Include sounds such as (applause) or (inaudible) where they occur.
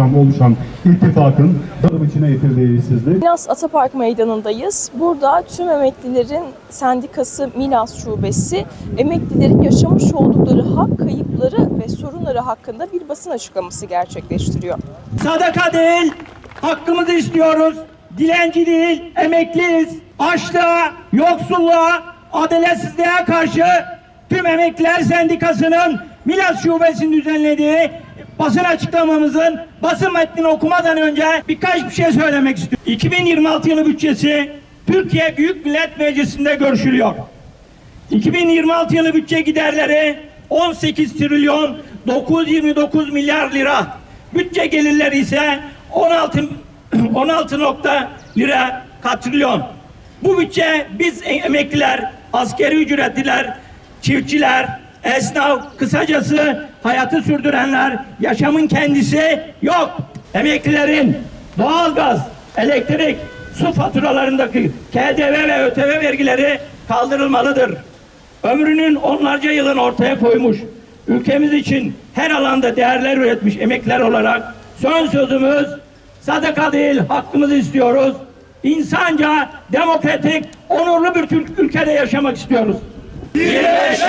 oluşan ittifakın darım içine getirdiği sizde. Milas Atapark Meydanı'ndayız. Burada tüm emeklilerin sendikası Milas Şubesi, emeklilerin yaşamış oldukları hak kayıpları ve sorunları hakkında bir basın açıklaması gerçekleştiriyor. Sadaka değil, hakkımızı istiyoruz. Dilenci değil, emekliyiz. Açlığa, yoksulluğa, adaletsizliğe karşı tüm Emekliler Sendikası'nın Milas Şubesi'nin düzenlediği basın açıklamamızın basın metnini okumadan önce birkaç bir şey söylemek istiyorum. 2026 yılı bütçesi Türkiye Büyük Millet Meclisi'nde görüşülüyor. 2026 yılı bütçe giderleri 18 trilyon 929 milyar lira. Bütçe gelirleri ise 16 16 (clears throat) nokta lira katrilyon. Bu bütçe biz emekliler, askeri ücretliler, çiftçiler, esnaf, kısacası hayatı sürdürenler, yaşamın kendisi yok. Emeklilerin doğalgaz, elektrik, su faturalarındaki KDV ve ÖTV vergileri kaldırılmalıdır. Ömrünün onlarca yılını ortaya koymuş, ülkemiz için her alanda değerler üretmiş emekliler olarak son sözümüz sadaka değil hakkımızı istiyoruz. İnsanca, demokratik, onurlu bir Türk ülkede yaşamak istiyoruz. 25